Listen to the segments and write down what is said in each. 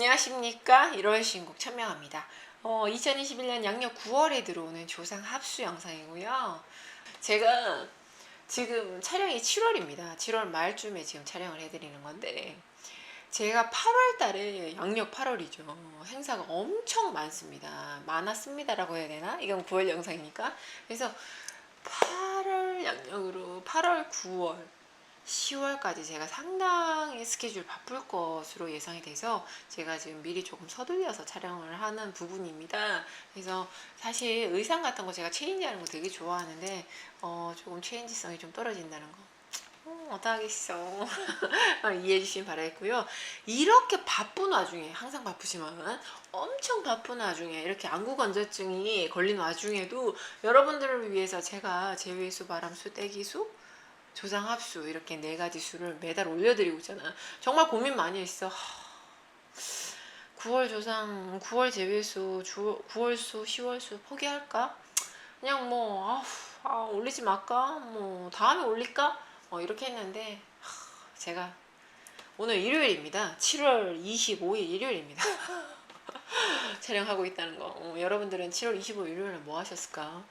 안녕하십니까? 1월 신곡 천명합니다. 어, 2021년 양력 9월에 들어오는 조상 합수 영상이고요. 제가 지금 촬영이 7월입니다. 7월 말쯤에 지금 촬영을 해드리는 건데 제가 8월 달에 양력 8월이죠. 행사가 엄청 많습니다. 많았습니다 라고 해야 되나? 이건 9월 영상이니까. 그래서 8월 양력으로 8월 9월 10월까지 제가 상당히 스케줄 바쁠 것으로 예상이 돼서 제가 지금 미리 조금 서둘려서 촬영을 하는 부분입니다. 그래서 사실 의상 같은 거 제가 체인지 하는 거 되게 좋아하는데 어, 조금 체인지성이 좀 떨어진다는 거. 어, 어떡하겠어. 이해해 주시면 바라겠고요. 이렇게 바쁜 와중에, 항상 바쁘지만 엄청 바쁜 와중에 이렇게 안구 건조증이 걸린 와중에도 여러분들을 위해서 제가 제외수, 바람수, 떼기수, 조상 합수 이렇게 네 가지 수를 매달 올려드리고 있잖아. 정말 고민 많이 했어. 하, 9월 조상, 9월 제외수, 주, 9월 수, 10월 수 포기할까? 그냥 뭐 아우, 아, 올리지 말까? 뭐 다음에 올릴까? 어, 이렇게 했는데 하, 제가 오늘 일요일입니다. 7월 25일 일요일입니다. 촬영하고 있다는 거. 어, 여러분들은 7월 25일 일요일에 뭐 하셨을까?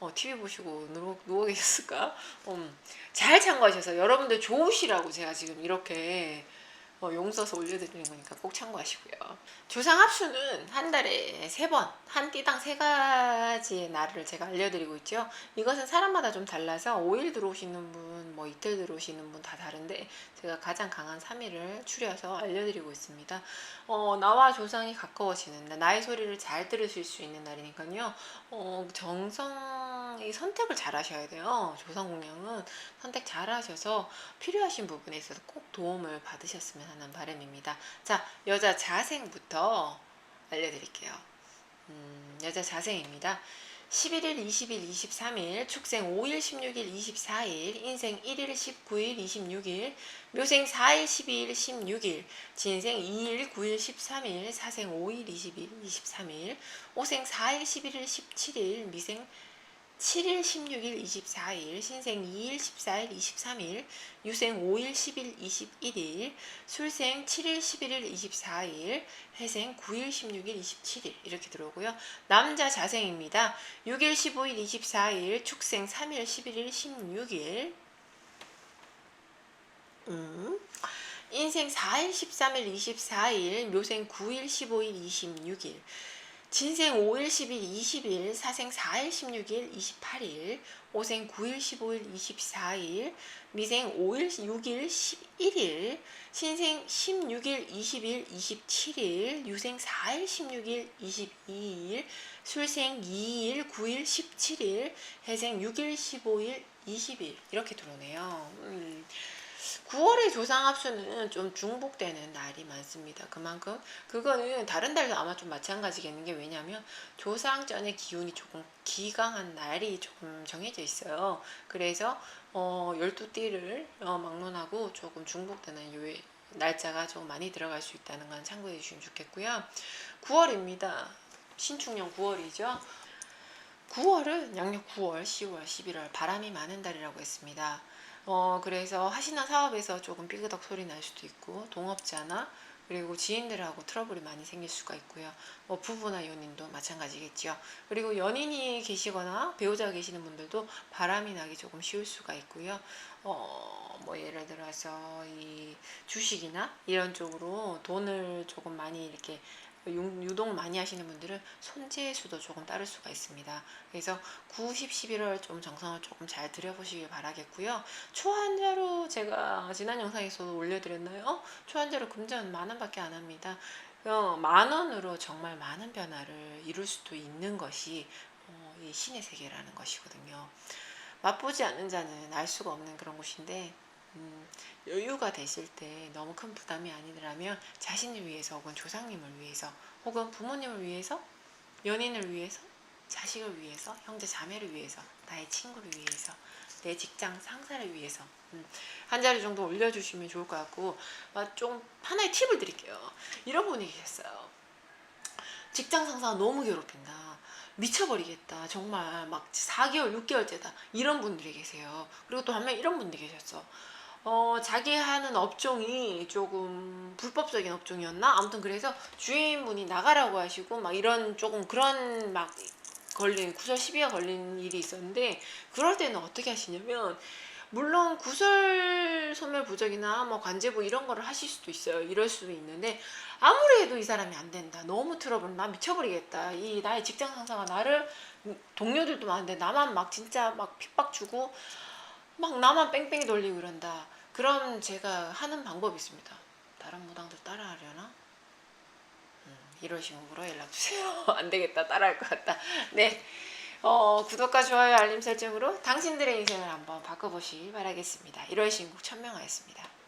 어, TV 보시고 누워, 누워 계셨을까? 음, 잘 참고하셔서 여러분들 좋으시라고 제가 지금 이렇게 어, 용 써서 올려드리는 거니까 꼭 참고하시고요. 조상 합수는 한 달에 세 번, 한 띠당 세 가지의 날을 제가 알려드리고 있죠. 이것은 사람마다 좀 달라서 5일 들어오시는 분, 뭐 이틀 들어오시는 분 다 다른데 제가 가장 강한 3일을 추려서 알려드리고 있습니다. 어, 나와 조상이 가까워지는 날, 나의 소리를 잘 들으실 수 있는 날이니까요. 어, 정성이 선택을 잘 하셔야 돼요. 조상 공양은 선택 잘 하셔서 필요하신 부분에 있어서 꼭 도움을 받으셨으면 하는 바람입니다. 자, 여자 자생부터 알려드릴게요. 음, 여자 자생입니다. 11일, 20일, 23일, 축생 5일, 16일, 24일, 인생 1일, 19일, 26일, 묘생 4일, 12일, 16일, 진생 2일, 9일, 13일, 사생 5일, 20일, 23일, 오생 4일, 11일, 17일, 미생 7일, 16일, 24일, 신생 2일, 14일, 23일, 유생 5일, 10일, 21일, 술생 7일, 11일, 24일, 해생 9일, 16일, 27일 이렇게 들어오고요. 남자 자생입니다. 6일, 15일, 24일, 축생 3일, 11일, 16일, 음. 인생 4일, 13일, 24일, 묘생 9일, 15일, 26일, 진생 5일, 10일, 20일, 사생 4일, 16일, 28일, 오생 9일, 15일, 24일, 미생 5일, 6일, 11일, 신생 16일, 20일, 27일, 유생 4일, 16일, 22일, 술생 2일, 9일, 17일, 해생 6일, 15일, 20일 이렇게 들어오네요. 음. 9월의 조상 합수는 좀 중복되는 날이 많습니다. 그만큼 그거는 다른 달도 아마 좀 마찬가지겠는 게 왜냐면 조상전의 기운이 조금 기강한 날이 조금 정해져 있어요. 그래서 어 12띠를 어, 막론하고 조금 중복되는 요 날짜가 좀 많이 들어갈 수 있다는 건 참고해 주시면 좋겠고요. 9월입니다. 신축년 9월이죠. 9월은 양력 9월, 10월, 11월 바람이 많은 달이라고 했습니다. 어, 그래서 하시는 사업에서 조금 삐그덕 소리 날 수도 있고, 동업자나, 그리고 지인들하고 트러블이 많이 생길 수가 있고요. 뭐 부부나 연인도 마찬가지겠죠. 그리고 연인이 계시거나 배우자가 계시는 분들도 바람이 나기 조금 쉬울 수가 있고요. 어, 뭐 예를 들어서 이 주식이나 이런 쪽으로 돈을 조금 많이 이렇게 유동을 많이 하시는 분들은 손재의 수도 조금 따를 수가 있습니다. 그래서 9, 10, 11월 좀 정성을 조금 잘 들여보시길 바라겠고요. 초한자로 제가 지난 영상에서도 올려드렸나요? 초한자로 금전 만 원밖에 안 합니다. 어, 만 원으로 정말 많은 변화를 이룰 수도 있는 것이 어, 이 신의 세계라는 것이거든요. 맛보지 않는 자는 알 수가 없는 그런 곳인데 음, 여유가 되실 때 너무 큰 부담이 아니더라면 자신을 위해서 혹은 조상님을 위해서 혹은 부모님을 위해서 연인을 위해서 자식을 위해서 형제 자매를 위해서 나의 친구를 위해서 내 직장 상사를 위해서 음, 한 자리 정도 올려주시면 좋을 것 같고 아, 좀 하나의 팁을 드릴게요. 이런 분이 계셨어요. 직장 상사가 너무 괴롭힌다. 미쳐버리겠다. 정말 막 4개월 6개월째다. 이런 분들이 계세요. 그리고 또 한 명 이런 분들이 계셨어 어, 자기 하는 업종이 조금 불법적인 업종이었나? 아무튼 그래서 주인분이 나가라고 하시고 막 이런 조금 그런 막 걸린 구설 시비가 걸린 일이 있었는데 그럴 때는 어떻게 하시냐면 물론 구설 소멸 부적이나 뭐 관제부 이런 거를 하실 수도 있어요. 이럴 수도 있는데 아무리 해도 이 사람이 안 된다. 너무 트러블 나 미쳐버리겠다. 이 나의 직장 상사가 나를 동료들도 많은데 나만 막 진짜 막 핍박 주고 막 나만 뺑뺑이 돌리고 이런다. 그럼 제가 하는 방법이 있습니다. 다른 무당들 따라하려나? 음, 이런 식으로 연락 주세요. 안 되겠다. 따라할 것 같다. 네. 어, 구독과 좋아요, 알림 설정으로 당신들의 인생을 한번 바꿔보시 바라겠습니다. 1월 신곡 천명하였습니다.